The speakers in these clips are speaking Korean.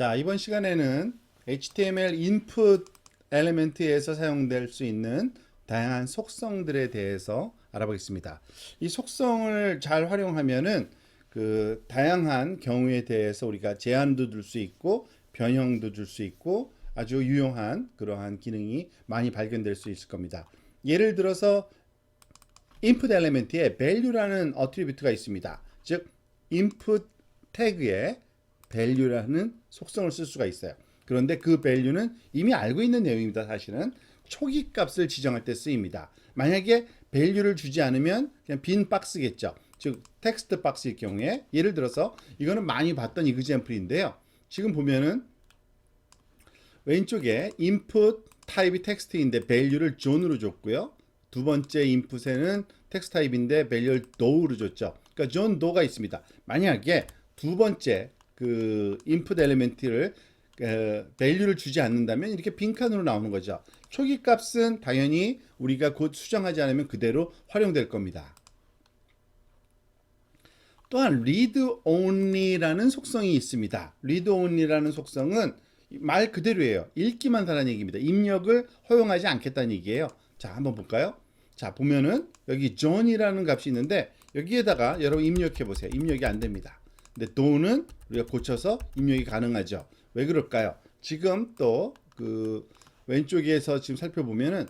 자, 이번 시간에는 HTML input 엘리멘트에서 사용될 수 있는 다양한 속성들에 대해서 알아보겠습니다. 이 속성을 잘 활용하면은 그 다양한 경우에 대해서 우리가 제한도 둘수 있고 변형도 줄 수 있고 아주 유용한 그러한 기능이 많이 발견될 수 있을 겁니다. 예를 들어서 input 엘리멘트에 value라는 어트리뷰트가 있습니다. 즉 input 태그에 value라는 속성을 쓸 수가 있어요. 그런데 그 value는 이미 알고 있는 내용입니다. 사실은 초기 값을 지정할 때 쓰입니다. 만약에 value를 주지 않으면 그냥 빈 박스겠죠. 즉 텍스트 박스일 경우에 예를 들어서 이거는 많이 봤던 이그젠플인데요. 지금 보면은 왼쪽에 input 타입이 텍스트인데 value를 존으로 줬고요. 두 번째 인풋에는 텍스트 타입인데 value를 do로 줬죠. 그러니까 존 do가 있습니다. 만약에 두 번째 그 input 엘리멘트를 어, value를 주지 않는다면 이렇게 빈칸으로 나오는 거죠. 초기 값은 당연히 우리가 곧 수정하지 않으면 그대로 활용될 겁니다. 또한 read only라는 속성이 있습니다. read only라는 속성은 말 그대로예요. 읽기만 하라는 얘기입니다. 입력을 허용하지 않겠다는 얘기예요. 자, 한번 볼까요? 자, 보면은 여기 john이라는 값이 있는데 여기에다가 여러분 입력해 보세요. 입력이 안 됩니다. 근데 do는 우리가 고쳐서 입력이 가능하죠. 왜 그럴까요? 지금 또 그 왼쪽에서 지금 살펴보면은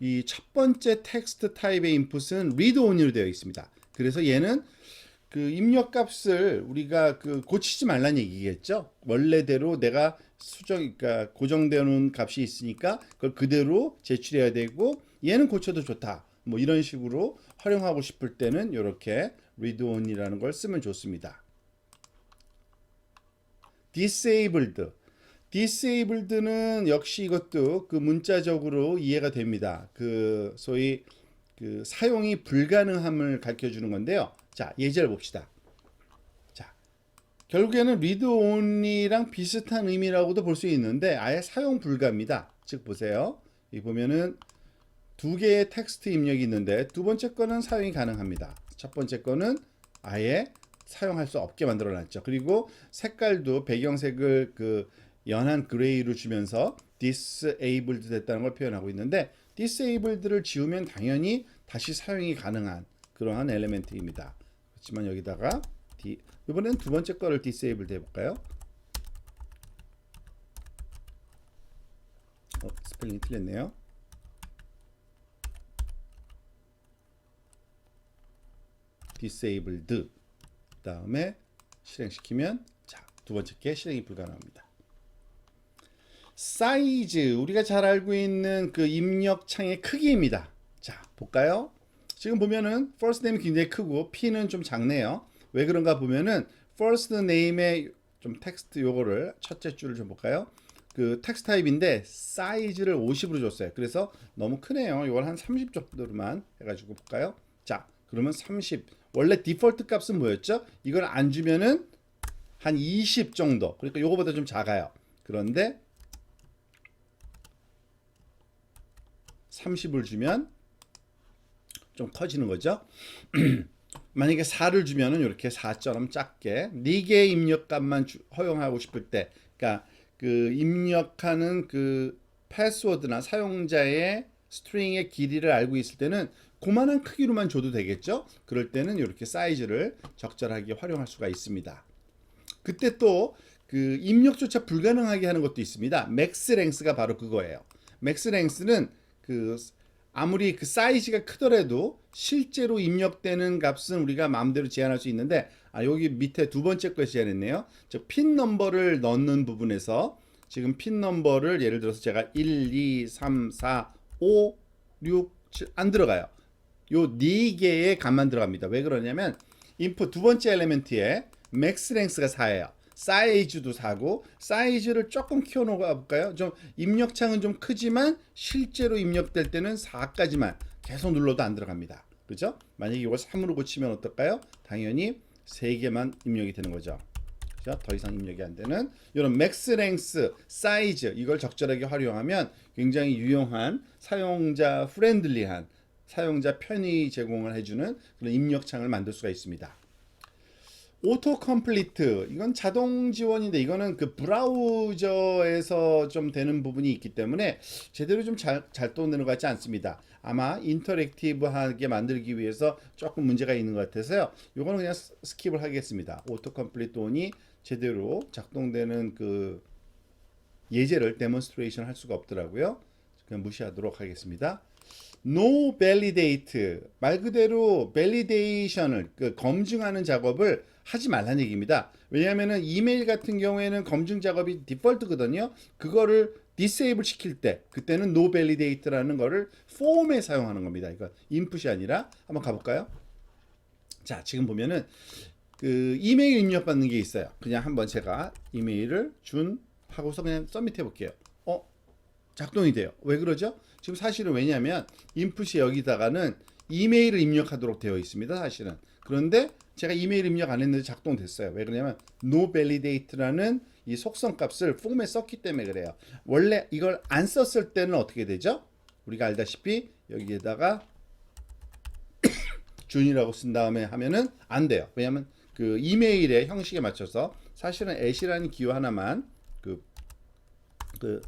이 첫 번째 텍스트 타입의 인풋은 read only로 되어 있습니다. 그래서 얘는 그 입력 값을 우리가 그 고치지 말라는 얘기겠죠. 원래대로 내가 수정 그러니까 고정되는 값이 있으니까 그걸 그대로 제출해야 되고 얘는 고쳐도 좋다. 뭐 이런 식으로 활용하고 싶을 때는 이렇게 read only라는 걸 쓰면 좋습니다. Disabled disabled는 역시 이것도 그 문자적으로 이해가 됩니다. 그 소위 그 사용이 불가능함을 가르쳐 주는 건데요. 자, 예제를 봅시다. 자, 결국에는 read only랑 비슷한 의미라고도 볼 수 있는데 아예 사용 불가입니다. 즉 보세요. 이 보면은 두 개의 텍스트 입력이 있는데 두 번째 거는 사용이 가능합니다. 첫 번째 거는 아예 사용할 수 없게 만들어 놨죠. 그리고 색깔도 배경색을 그 연한 그레이로 주면서 disabled 됐다는 걸 표현하고 있는데 disabled를 지우면 당연히 다시 사용이 가능한 그러한 엘리멘트입니다. 그렇지만 여기다가 이번엔 두 번째 거를 disable 해볼까요? 어, 스펠링이 틀렸네요. disabled 다음에 실행시키면 자, 두 번째 게 실행이 불가능합니다. 사이즈 우리가 잘 알고 있는 그 입력 창의 크기입니다. 자, 볼까요? 지금 보면은 first name 굉장히 크고 p는 좀 작네요. 왜 그런가 보면은 first name의 좀 텍스트 요거를 첫째 줄을 좀 볼까요? 그 텍스트 타입인데 사이즈를 50으로 줬어요. 그래서 너무 크네요. 이걸 한 30 정도로만 해가지고 볼까요? 자, 그러면 30. 원래 디폴트 값은 뭐였죠? 이걸 안 주면은 한 20 정도. 그러니까 요거보다 좀 작아요. 그런데 30을 주면 좀 커지는 거죠. 만약에 4를 주면은 이렇게 4처럼 작게 4개의 입력값만 주, 허용하고 싶을 때 그러니까 그 입력하는 그 패스워드나 사용자의 스트링의 길이를 알고 있을 때는 그만한 크기로만 줘도 되겠죠. 그럴 때는 이렇게 사이즈를 적절하게 활용할 수가 있습니다. 그때 또 그 입력조차 불가능하게 하는 것도 있습니다. 맥스 랭스가 바로 그거예요. 맥스 랭스는 그 아무리 그 사이즈가 크더라도 실제로 입력되는 값은 우리가 마음대로 제한할 수 있는데 아 여기 밑에 두 번째 거 제한했네요. 저 핀 넘버를 넣는 부분에서 지금 핀 넘버를 예를 들어서 제가 1, 2, 3, 4, 5, 6, 7 안 들어가요. 요 네 개의 값만 들어갑니다. 왜 그러냐면 인풋 두 번째 엘리멘트에 맥스 랭스가 4예요. 사이즈도 사고 사이즈를 조금 키워 놓아 볼까요? 좀 입력창은 좀 크지만 실제로 입력될 때는 4까지만 계속 눌러도 안 들어갑니다. 그죠? 만약에 이걸 3으로 고치면 어떨까요? 당연히 3개만 입력이 되는 거죠. 그죠? 더 이상 입력이 안 되는 이런 맥스 랭스 사이즈 이걸 적절하게 활용하면 굉장히 유용한 사용자 프렌들리한 사용자 편의 제공을 해주는 그런 입력창을 만들 수가 있습니다. 오토 컴플리트 이건 자동 지원인데 이거는 그 브라우저에서 좀 되는 부분이 있기 때문에 제대로 좀잘잘 떠오르는 것 같지 않습니다. 아마 인터랙티브하게 만들기 위해서 조금 문제가 있는 것 같아서요. 이거는 그냥 스- 스킵을 하겠습니다. 오토 컴플리트 온이 제대로 작동되는 그 예제를 데몬스트레이션 할 수가 없더라고요. 그냥 무시하도록 하겠습니다. no validate 말 그대로 validation을 그 검증하는 작업을 하지 말라는 얘기입니다. 왜냐하면은 이메일 같은 경우에는 검증 작업이 디폴트거든요. 그거를 disable 시킬 때 그때는 no validate라는 거를 폼에 사용하는 겁니다. 이거 인풋이 아니라 한번 가볼까요? 자 지금 보면은 그 이메일 입력 받는 게 있어요. 그냥 한번 제가 이메일을 준 하고서 그냥 서밋 해 볼게요. 어 작동이 돼요. 왜 그러죠? 지금 사실은 왜냐하면 인풋이 여기다가는 이메일을 입력하도록 되어 있습니다. 사실은. 그런데 제가 이메일 입력 안 했는데 작동됐어요. 왜 그러냐면 no validate라는 이 속성 값을 폼에 썼기 때문에 그래요. 원래 이걸 안 썼을 때는 어떻게 되죠? 우리가 알다시피 여기에다가 준이라고 쓴 다음에 하면은 안 돼요. 왜냐하면 그 이메일의 형식에 맞춰서 사실은 at이라는 기호 하나만 그, 그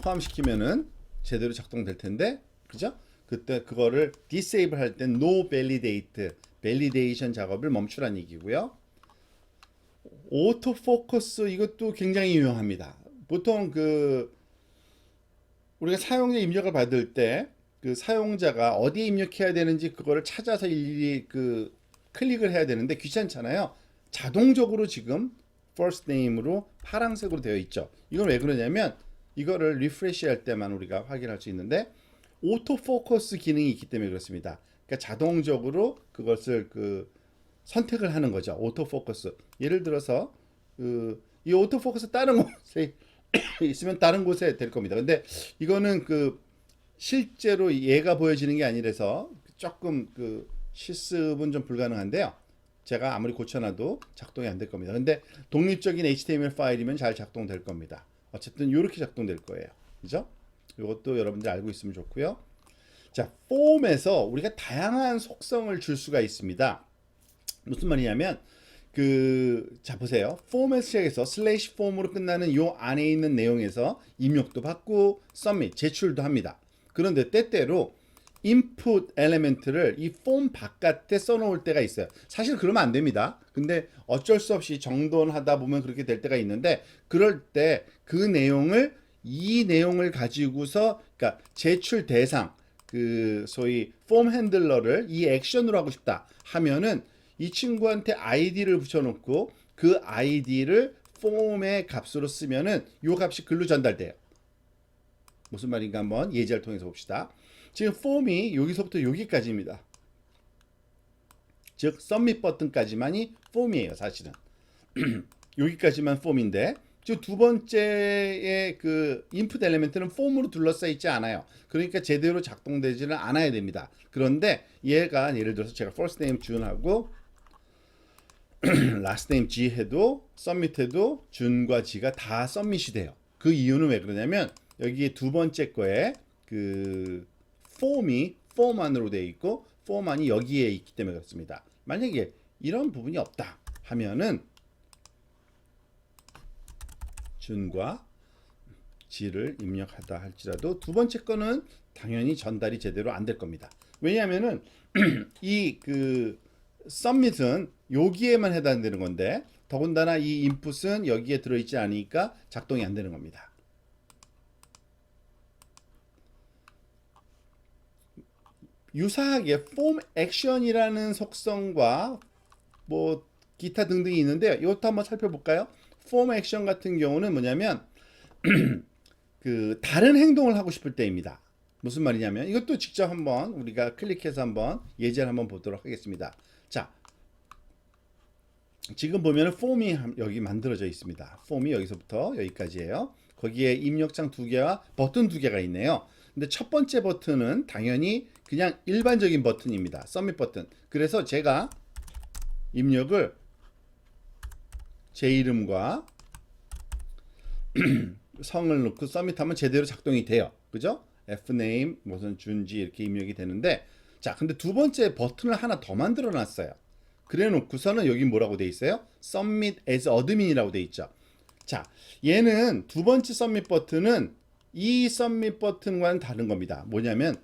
포함시키면은 제대로 작동될 텐데 그죠? 그때 그거를 disable 할때 no validate validation 작업을 멈추라는 얘기고요. 오토 포커스 이것도 굉장히 유용합니다. 보통 그 우리가 사용자 입력을 받을 때 그 사용자가 어디에 입력해야 되는지 그거를 찾아서 일일이 그 클릭을 해야 되는데 귀찮잖아요. 자동적으로 지금 first name으로 파란색으로 되어 있죠. 이건 왜 그러냐면 이거를 리프레시 할 때만 우리가 확인할 수 있는데 오토 포커스 기능이 있기 때문에 그렇습니다. 그러니까 자동적으로 그것을 그 선택을 하는 거죠. 오토 포커스. 예를 들어서 그 이 오토 포커스 다른 곳에 있으면 다른 곳에 될 겁니다. 근데 이거는 그 실제로 얘가 보여지는 게 아니라서 조금 그 실습은 좀 불가능한데요. 제가 아무리 고쳐놔도 작동이 안 될 겁니다. 근데 독립적인 HTML 파일이면 잘 작동될 겁니다. 어쨌든 이렇게 작동될 거예요. 그죠? 이것도 여러분들 알고 있으면 좋고요. 자, 폼에서 우리가 다양한 속성을 줄 수가 있습니다. 무슨 말이냐면 그, 자, 보세요. 폼에서 시작해서 슬래시 폼으로 끝나는 요 안에 있는 내용에서 입력도 받고, 서밋, 제출도 합니다. 그런데 때때로 input 엘리멘트를 이폼 바깥에 써놓을 때가 있어요. 사실 그러면 안 됩니다. 근데 어쩔 수 없이 정돈하다 보면 그렇게 될 때가 있는데, 그럴 때 그 내용을 이 내용을 가지고서, 그러니까 제출 대상, 그 소위 폼 핸들러를 이 액션으로 하고 싶다 하면은 이 친구한테 아이디를 붙여놓고 그 아이디를 폼의 값으로 쓰면은 요 값이 글로 전달돼요. 무슨 말인가 한번 예제를 통해서 봅시다. 지금 폼이 여기서부터 여기까지입니다. 즉 썸밋 버튼까지만이 폼이에요, 사실은. 여기까지만 폼인데 두 번째의 그 인풋 엘리멘트는 폼으로 둘러싸여 있지 않아요. 그러니까 제대로 작동되지는 않아야 됩니다. 그런데 얘가 예를 들어서 제가 first name 준하고 last name G 해도 submit 해도 준과 G가 다 submit이 돼요. 그 이유는 왜 그러냐면 여기에 두 번째 거에 그 폼이 폼 안으로 되어 있고 폼 안이 여기에 있기 때문에 그렇습니다. 만약에 이런 부분이 없다 하면은 준과 G를 입력하다 할지라도 두 번째 거는 당연히 전달이 제대로 안 될 겁니다. 왜냐하면은 이그 submit은 여기에만 해당되는 건데 더군다나 이 input은 여기에 들어있지 않으니까 작동이 안 되는 겁니다. 유사하게 form action이라는 속성과 뭐 기타 등등이 있는데요. 이것도 한번 살펴볼까요? form action 같은 경우는 뭐냐면 그 다른 행동을 하고 싶을 때입니다. 무슨 말이냐면 이것도 직접 한번 우리가 클릭해서 한번 예제를 한번 보도록 하겠습니다. 자, 지금 보면은 폼이 한- 여기 만들어져 있습니다. 폼이 여기서부터 여기까지예요. 거기에 입력장 두 개와 버튼 두 개가 있네요. 근데 첫 번째 버튼은 당연히 그냥 일반적인 버튼입니다. 서밋 버튼. 그래서 제가 입력을 제 이름과 성을 넣고 서밋하면 제대로 작동이 돼요. 그죠? fname 무슨 준지 이렇게 입력이 되는데 자, 근데 두 번째 버튼을 하나 더 만들어 놨어요. 그래 놓고서는 여기 뭐라고 돼 있어요? Submit as admin이라고 돼 있죠. 자, 얘는 두 번째 Submit 버튼은 이 Submit 버튼과는 다른 겁니다. 뭐냐면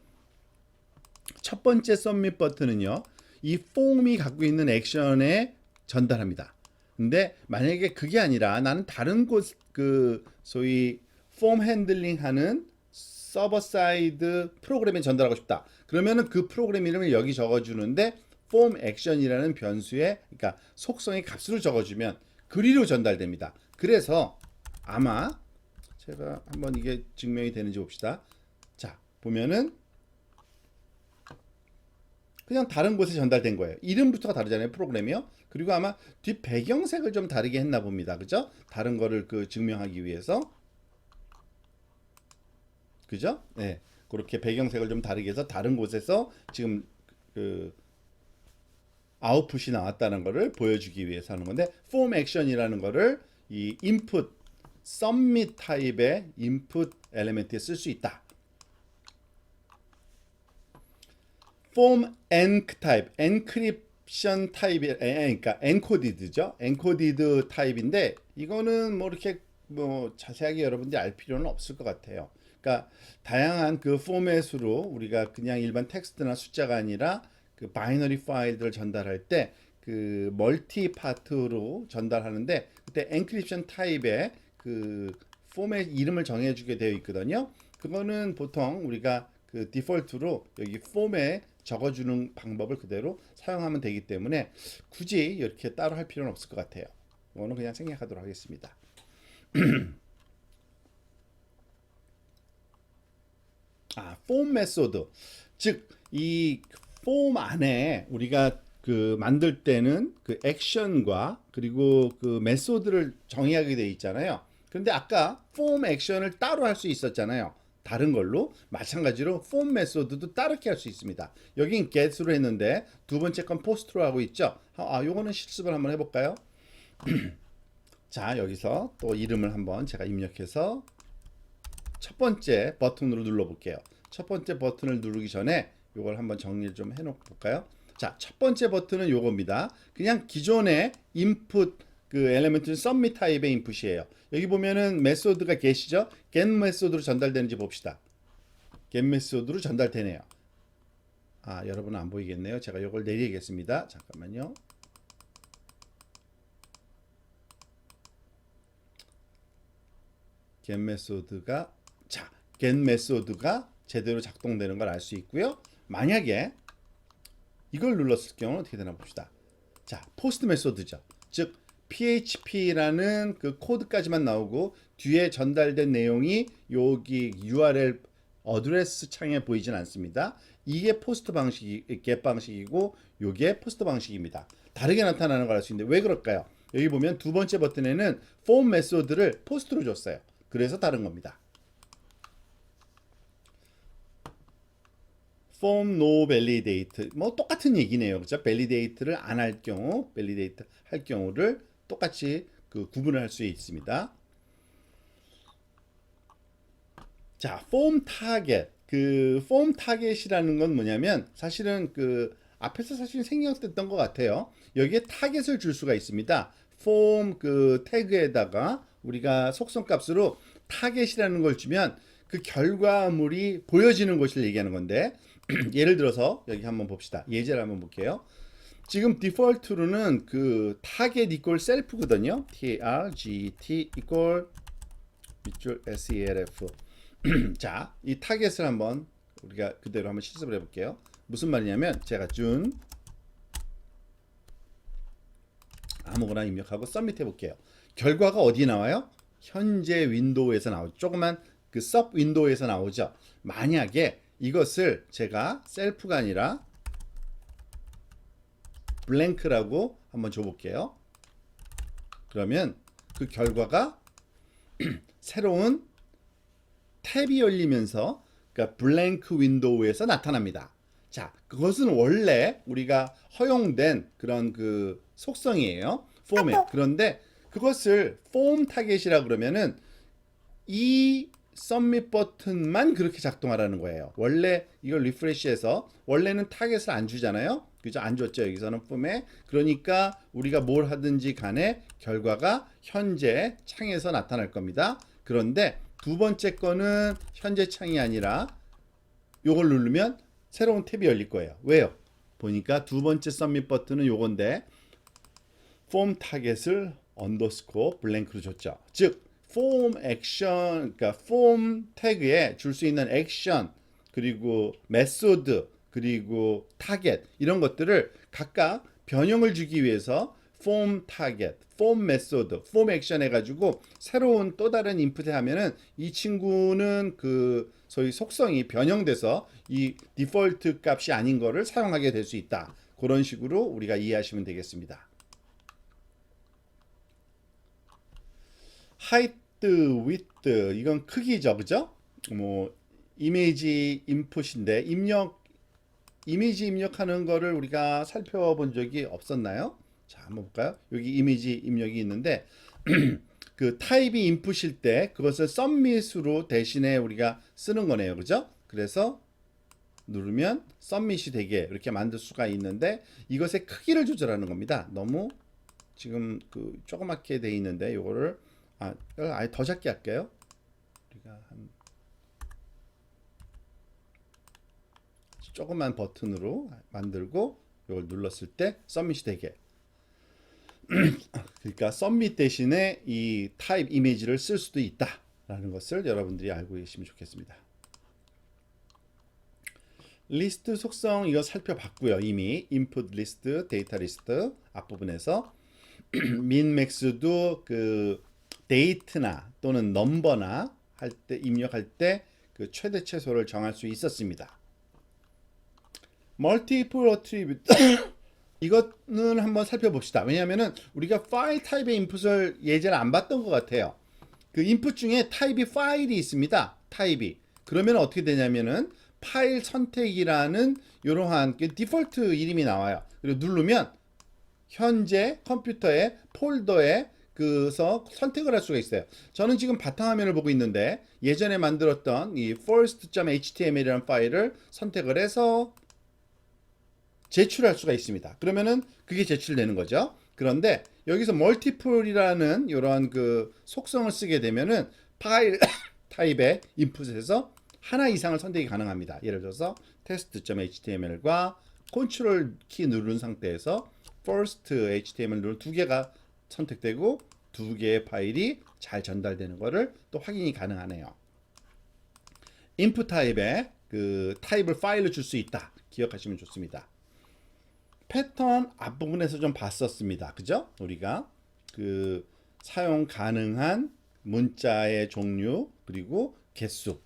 첫 번째 Submit 버튼은요. 이 폼이 갖고 있는 액션에 전달합니다. 근데 만약에 그게 아니라 나는 다른 곳 그 소위 폼 핸들링 하는 서버 사이드 프로그램에 전달하고 싶다. 그러면은 그 프로그램 이름을 여기 적어 주는데 폼 액션이라는 변수에 그러니까 속성의 값으로 적어 주면 그리로 전달됩니다. 그래서 아마 제가 한번 이게 증명이 되는지 봅시다. 자 보면은 그냥 다른 곳에 전달된 거예요. 이름부터가 다르잖아요. 프로그램이요. 그리고 아마 뒷 배경색을 좀 다르게 했나 봅니다. 그죠? 다른 거를 그 증명하기 위해서. 그죠? 네. 그렇게 배경색을 좀 다르게 해서 다른 곳에서 지금 그 아웃풋이 나왔다는 거를 보여주기 위해서 하는 건데 폼 액션이라는 거를 이 input submit 타입의 input 엘리멘트에 쓸 수 있다. 폼 enc 타입, encryption 타입이 에, 그러니까 encoded죠. encoded 타입인데 이거는 뭐 이렇게 뭐 자세하게 여러분들이 알 필요는 없을 것 같아요. 그러니까 다양한 그 포맷으로 우리가 그냥 일반 텍스트나 숫자가 아니라 그 바이너리 파일들을 전달할 때 그 멀티 파트로 전달하는데 그때 엔크립션 타입의 그 포맷 이름을 정해주게 되어 있거든요. 그거는 보통 우리가 그 디폴트로 여기 폼에 적어주는 방법을 그대로 사용하면 되기 때문에 굳이 이렇게 따로 할 필요는 없을 것 같아요. 이거는 그냥 생략하도록 하겠습니다. 아, 폼 메소드. 즉, 이 폼 안에 우리가 그 만들 때는 그 액션과 그리고 그 메소드를 정의하게 돼 있잖아요. 그런데 아까 폼 액션을 따로 할 수 있었잖아요. 다른 걸로 마찬가지로 폼 메소드도 따르게 할 수 있습니다. 여긴 get으로 했는데 두 번째 건 post로 하고 있죠. 아, 요거는 실습을 한번 해볼까요? 자, 여기서 또 이름을 한번 제가 입력해서 첫 번째 버튼으로 눌러볼게요. 첫 번째 버튼을 누르기 전에 이걸 한번 정리를 좀 해놓고 볼까요? 자, 첫 번째 버튼은 요겁니다. 그냥 기존의 인풋 그 엘리멘트는 썸밋 타입의 인풋이에요. 여기 보면은 메소드가 get이죠. get 메소드로 전달되는지 봅시다. get 메소드로 전달되네요. 아, 여러분은 안 보이겠네요. 제가 이걸 내리겠습니다. 잠깐만요. get 메소드가 자, get 메소드가 제대로 작동되는 걸 알 수 있고요. 만약에 이걸 눌렀을 경우는 어떻게 되나 봅시다. 자, 포스트 메소드죠. 즉 PHP라는 그 코드까지만 나오고 뒤에 전달된 내용이 여기 URL 어드레스 창에 보이진 않습니다. 이게 포스트 방식이 get 방식이고 요게 포스트 방식입니다. 다르게 나타나는 걸 알 수 있는데 왜 그럴까요? 여기 보면 두 번째 버튼에는 폼 메소드를 포스트로 줬어요. 그래서 다른 겁니다. form no validate 뭐 똑같은 얘기네요. 그죠? validate를 안 할 경우, validate 할 경우를 똑같이 그 구분을 할 수 있습니다. 자, form target. 그 form target이라는 건 뭐냐면 사실은 그 앞에서 사실 생략됐던 것 같아요. 여기에 타겟을 줄 수가 있습니다. form 그 태그에다가 우리가 속성 값으로 타겟이라는 걸 주면 그 결과물이 보여지는 것을 얘기하는 건데 예를 들어서 여기 한번 봅시다. 예제를 한번 볼게요. 지금 디폴트로는 그 타겟 이퀄 셀프거든요. T R G T 이퀄 밑줄 S E L F. 자, 이 타겟을 한번 우리가 그대로 한번 실습을 해볼게요. 무슨 말이냐면 제가 준 아무거나 입력하고 서밋 해볼게요. 결과가 어디 나와요? 현재 윈도우에서 나오죠. 조그만 그 섭 윈도우에서 나오죠. 만약에 이것을 제가 셀프가 아니라 블랭크라고 한번 줘볼게요. 그러면 그 결과가 새로운 탭이 열리면서 그러니까 블랭크 윈도우에서 나타납니다. 자, 그것은 원래 우리가 허용된 그런 그 속성이에요. 폼에. 그런데 그것을 폼 타겟이라 그러면은 이 썸밋 버튼만 그렇게 작동하라는 거예요. 원래 이걸 리프레시해서 원래는 타겟을 안 주잖아요. 그죠? 안 줬죠. 여기서는 폼에. 그러니까 우리가 뭘 하든지 간에 결과가 현재 창에서 나타날 겁니다. 그런데 두 번째 거는 현재 창이 아니라 요걸 누르면 새로운 탭이 열릴 거예요. 왜요? 보니까 두 번째 서밋 버튼은 요건데 폼 타겟을 언더스코어 블랭크로 줬죠. 즉, 폼 액션, 그러니까 폼 태그에 줄 수 있는 액션, 그리고 메소드, 그리고 타겟 이런 것들을 각각 변형을 주기 위해서 폼 타겟, 폼 메소드, 폼 액션 해가지고 새로운 또 다른 인풋에 하면은 이 친구는 그 소위 속성이 변형돼서 이 디폴트 값이 아닌 거를 사용하게 될 수 있다. 그런 식으로 우리가 이해하시면 되겠습니다. 하이트, 위트 이건 크기죠, 그죠? 뭐 이미지 인풋인데 입력 이미지 입력하는 거를 우리가 살펴본 적이 없었나요? 자, 한번 볼까요? 여기 이미지 입력이 있는데 그 타입이 인풋일 때 그것을 썸밋으로 대신에 우리가 쓰는 거네요. 그죠? 그래서 누르면 썸밋이 되게 이렇게 만들 수가 있는데 이것의 크기를 조절하는 겁니다. 너무 지금 그 조그맣게 돼 있는데 요거를 아, 아예 더 작게 할게요. 우리가 한 조그만 버튼으로 만들고 이걸 눌렀을 때 썸밋이 되게 그러니까 썸밋 대신에 이 타입 이미지를 쓸 수도 있다 라는 것을 여러분들이 알고 계시면 좋겠습니다. 리스트 속성 이거 살펴봤고요. 이미 인풋 리스트, 데이터 리스트 앞부분에서 민 맥스도 그 데이트나 또는 넘버나 할 때 입력할 때 그 최대 최소를 정할 수 있었습니다. 어트리뷰트 이거는 한번 살펴봅시다. 왜냐하면은 우리가 파일 타입의 인풋을 예전에 안 봤던 것 같아요. 그 인풋 중에 타입이 파일이 있습니다. 타입이 그러면 어떻게 되냐면은 파일 선택이라는 이러한 그 디폴트 이름이 나와요. 그리고 누르면 현재 컴퓨터의 폴더에 그서 선택을 할 수가 있어요. 저는 지금 바탕화면을 보고 있는데 예전에 만들었던 이 first.html이라는 파일을 선택을 해서 제출할 수가 있습니다. 그러면은 그게 제출되는 거죠. 그런데 여기서 멀티플이라는 이런 그 속성을 쓰게 되면은 파일 타입의 인풋에서 하나 이상을 선택이 가능합니다. 예를 들어서 test.html과 컨트롤 키 누른 상태에서 first html 누른 두 개가 선택되고 두 개의 파일이 잘 전달되는 것을 또 확인이 가능하네요. input 타입에 그 타입을 파일로 줄 수 있다. 기억하시면 좋습니다. 패턴 앞부분에서 좀 봤었습니다. 그죠? 우리가 그 사용 가능한 문자의 종류 그리고 개수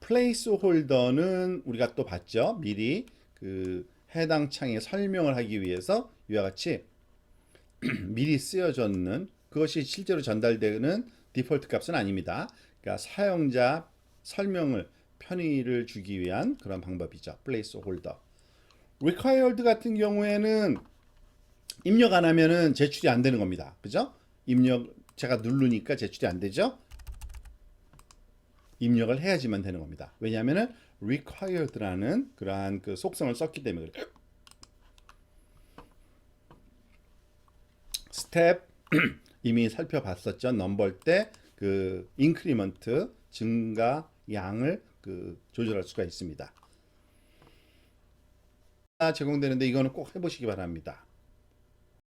플레이스 홀더는 우리가 또 봤죠. 미리 그 해당 창에 설명을 하기 위해서 이와 같이 미리 쓰여졌는 그것이 실제로 전달되는 디폴트 값은 아닙니다. 그러니까 사용자 설명을 편의를 주기 위한 그런 방법이죠. 플레이스 홀더. Required 같은 경우에는 입력 안 하면은 제출이 안 되는 겁니다. 그죠? 입력 제가 누르니까 제출이 안 되죠? 입력을 해야지만 되는 겁니다. 왜냐하면은 required라는 그러한 그 속성을 썼기 때문에 그래요. 스텝 이미 살펴봤었죠. 넘버 때그 인크리먼트 증가 양을 그 조절할 수가 있습니다. 제공되는데 이거는 꼭 해보시기 바랍니다.